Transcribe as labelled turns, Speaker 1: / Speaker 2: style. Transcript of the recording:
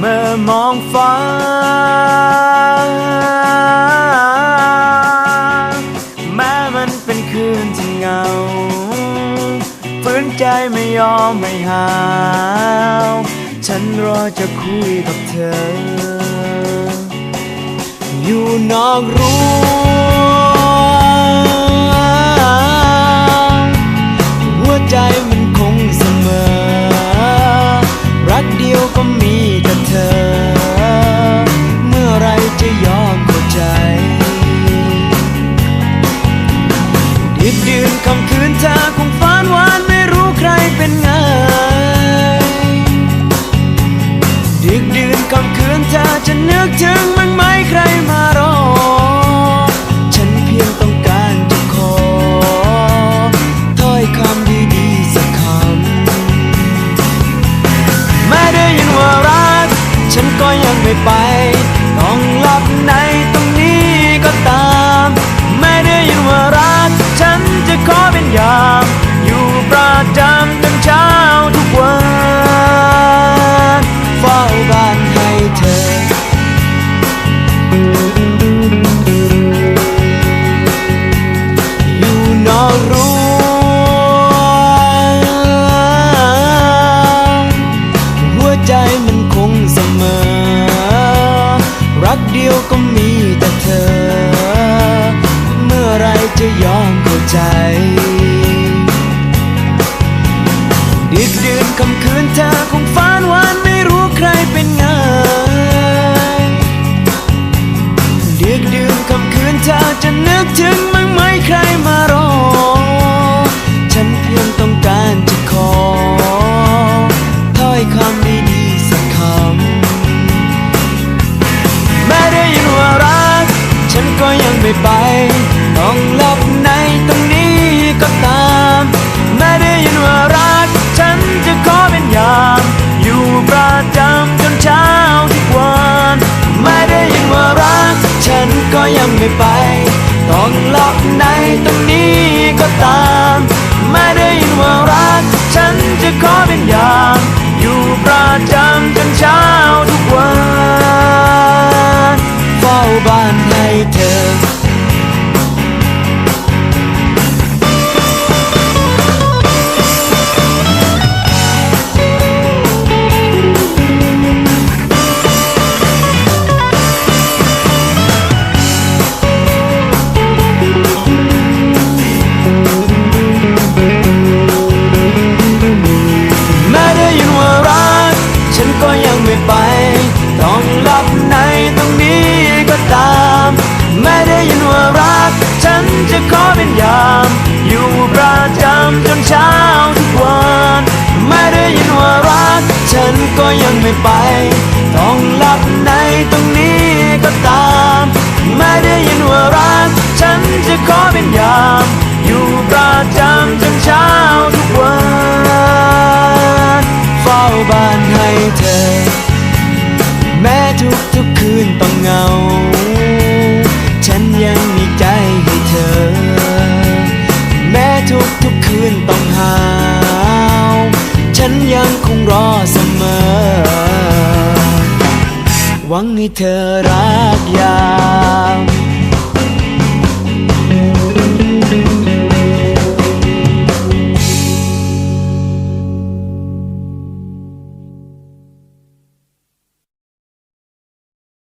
Speaker 1: เมื่อมองฟ้า แม้มันเป็นคืนที่เงาฝืนใจไม่ยอมไม่หาว ฉันรอจะคุยกับเธอ อยู่นอกรั้ ไม่ไปต้องหลับในตรงนี้ก็ตาม ไม่ได้ยินว่ารัก ฉันจะขอเป็นยาม อยู่ประจำ ใจ ดึกดื่นคำคืนเธอคงฝันหวานไม่รู้ใครเป็นไงดึกดื่นคำคืนเธอจะนึกถึงมั้งไหมใครมารอ ฉันเพียงต้องการจะขอถ้อยคำดีๆสักคำไม่ได้ยินว่ารัก ฉันก็ยังไม่ไป ต้องหลับ ยังไม่ไป ต้องหลับในตรงนี้ก็ตาม ไม่ได้ยินว่ารัก ฉันจะขอเป็นยา ไป ต้องหลับในตรงนี้ก็ตาม ไม่ได้ยินว่ารัก ฉันจะขอเป็นยาม อยู่ประจำจนเช้าทุกวัน ไม่ได้ยินว่ารัก ฉันก็ยังไม่ไป ทุกทุกคืนต้องเงา ฉันยังมีใจให้เธอ แม้ทุกทุกคืนต้องหาว ฉันยังคงรอเสมอ หวังให้เธอรักยาม